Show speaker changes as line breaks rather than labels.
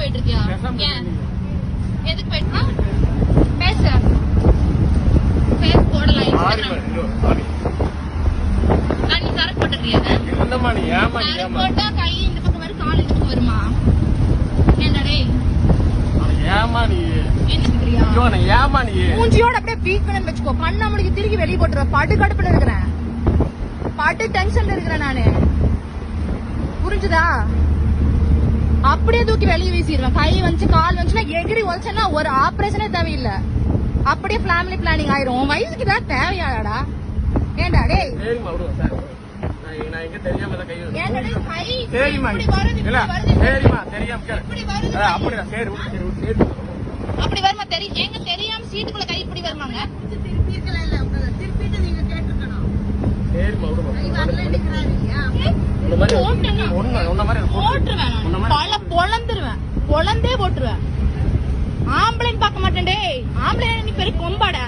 போயிட்டு இருக்கியா ஏன். எதுக்கு போயிட்டு? பேச. பேஸ் போடலாம். நான் நீ சரக்கு போட்டுக்கிறியா சரக்கு? போட்டா கை இந்த பக்கம் வரும் கால் இந்த பக்கம் வருமா? ஏன்டா டேய்?
அட ஏம்மா நீ?
என்ன சொல்றியா?
ஐயோ, நான் ஏம்மா நீ?
மூஞ்சியோட அப்படியே வீக்கணும்னு வச்சுக்கோ. கண்ணாமலுக்கு திருக்கி வெளியே போட்டுருவேன் படு கடுப்புல இருக்கிறேன். படு டென்ஷன்ல இருக்கிறேன் நானு. புரிஞ்சுதா? அப்படியே தூக்கி வெளியே வீசிடுவேன். கை வந்து கால் வந்துச்சுன்னா எகிரி உழைச்சேன்னா ஒரு ஆபரேஷனே தேவையில்லை. அப்படியே ஃபேமிலி பிளானிங் ஆயிரும். உன் வயசுக்கு தான் தேவையாடா. ஏன்டா டேய்?
எங்க.
அப்படி வருமா தெரியும் ஏங்க தெரியாம சீட்டுக்குள்ள கை இப்படி வருமாங்க? பொழந்துருவேன். பொழந்தே போட்டுருவேன். ஆம்பளைன்னு பார்க்க மாட்டேன் டேய். ஆம்பளை நீ பெரிய கொம்பாடா?